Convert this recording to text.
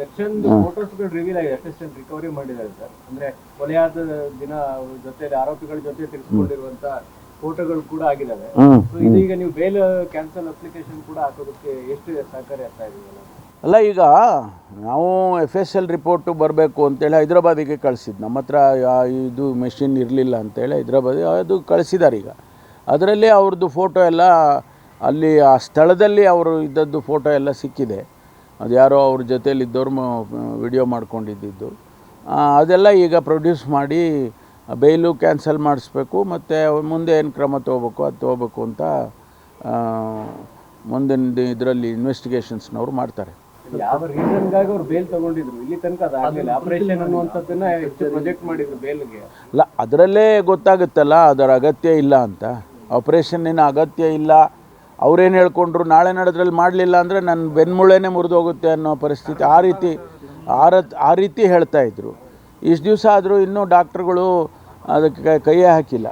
ದರ್ಶನ್ ಫೋಟೋಸ್ಗಳು ರಿವೀಲ್ ಆಗಿದೆ assistant recovery ಮಾಡಿದ್ದಾರೆ ಸರ್. ಅಂದ್ರೆ ಕೊಲೆಯಾದ ದಿನ ಜೊತೆ ಆರೋಪಿಗಳ ಜೊತೆ ತೆಗೆದುಕೊಂಡಿರುವಂತ ಫೋಟೋಗಳು ಕೂಡ ಆಗಿದಾವೆ. ಸೊ ಇದೀಗ ನೀವು ಬೇಲ್ ಕ್ಯಾನ್ಸಲ್ ಅಪ್ಲಿಕೇಶನ್ ಕೂಡ ಹಾಕೋದಕ್ಕೆ ಎಷ್ಟು ಸಹಕಾರಿ ಆಗ್ತಾ ಇದೆ ಅಲ್ಲ ಈಗ ನಾವು ಎಫ್ ಎಸ್ ಎಲ್ ರಿಪೋರ್ಟು ಬರಬೇಕು ಅಂತೇಳಿ ಹೈದ್ರಾಬಾದಿಗೆ ಕಳಿಸಿದ್ದು ನಮ್ಮ ಹತ್ರ ಇದು ಮೆಷಿನ್ ಇರಲಿಲ್ಲ ಅಂತೇಳಿ ಹೈದ್ರಾಬಾದಿ ಅದು ಕಳಿಸಿದ್ದಾರೆ ಈಗ. ಅದರಲ್ಲಿ ಅವ್ರದ್ದು ಫೋಟೋ ಎಲ್ಲ ಅಲ್ಲಿ ಆ ಸ್ಥಳದಲ್ಲಿ ಅವರು ಇದ್ದದ್ದು ಫೋಟೋ ಎಲ್ಲ ಸಿಕ್ಕಿದೆ. ಅದು ಯಾರೋ ಅವ್ರ ಜೊತೇಲಿ ಇದ್ದವ್ರು ವಿಡಿಯೋ ಮಾಡ್ಕೊಂಡಿದ್ದಿದ್ದು. ಅದೆಲ್ಲ ಈಗ ಪ್ರೊಡ್ಯೂಸ್ ಮಾಡಿ ಬೇಲು ಕ್ಯಾನ್ಸಲ್ ಮಾಡಿಸ್ಬೇಕು ಮತ್ತು ಮುಂದೆ ಏನು ಕ್ರಮ ತೊಗೋಬೇಕು ಅದು ತೊಗೋಬೇಕು ಅಂತ ಆ, ಮುಂದಿನ ಇದರಲ್ಲಿ ಇನ್ವೆಸ್ಟಿಗೇಷನ್ಸ್ನವ್ರು ಮಾಡ್ತಾರೆ. ಯಾವ ರೀಸನ್ಗಾಗಿ ಅವ್ರು ಬೇಲ್ ತಗೊಂಡಿದ್ರು? ಇಲ್ಲಿ ತನಕ ಅದಾಗಲಿಲ್ಲ. ಆಪರೇಷನ್ ಅನ್ನುವಂಥದ್ದನ್ನ ಹೆಚ್ಚು ಪ್ರೊಜೆಕ್ಟ್ ಮಾಡಿದ್ರು ಬೇಲ್ಗೆ ಅಲ್ಲ ಅದರಲ್ಲೇ ಗೊತ್ತಾಗುತ್ತಲ್ಲ ಅದರ ಅಗತ್ಯ ಇಲ್ಲ ಅಂತ. ಆಪ್ರೇಷನ್ನಿನ ಅಗತ್ಯ ಇಲ್ಲ ಅವ್ರೇನು ಹೇಳ್ಕೊಂಡ್ರು, ನಾಳೆ ನಡೆದ್ರಲ್ಲಿ ಮಾಡಲಿಲ್ಲ ಅಂದರೆ ನನ್ನ ಬೆನ್ಮೂಳೆನೇ ಮುರಿದೋಗುತ್ತೆ ಅನ್ನೋ ಪರಿಸ್ಥಿತಿ. ಆ ರೀತಿ, ಆ ಆ ರೀತಿ ಹೇಳ್ತಾ ಇದ್ರು. ಇಷ್ಟು ದಿವಸ ಆದರೂ ಇನ್ನೂ ಡಾಕ್ಟ್ರುಗಳು ಅದಕ್ಕೆ ಕೈಯೇ ಹಾಕಿಲ್ಲ.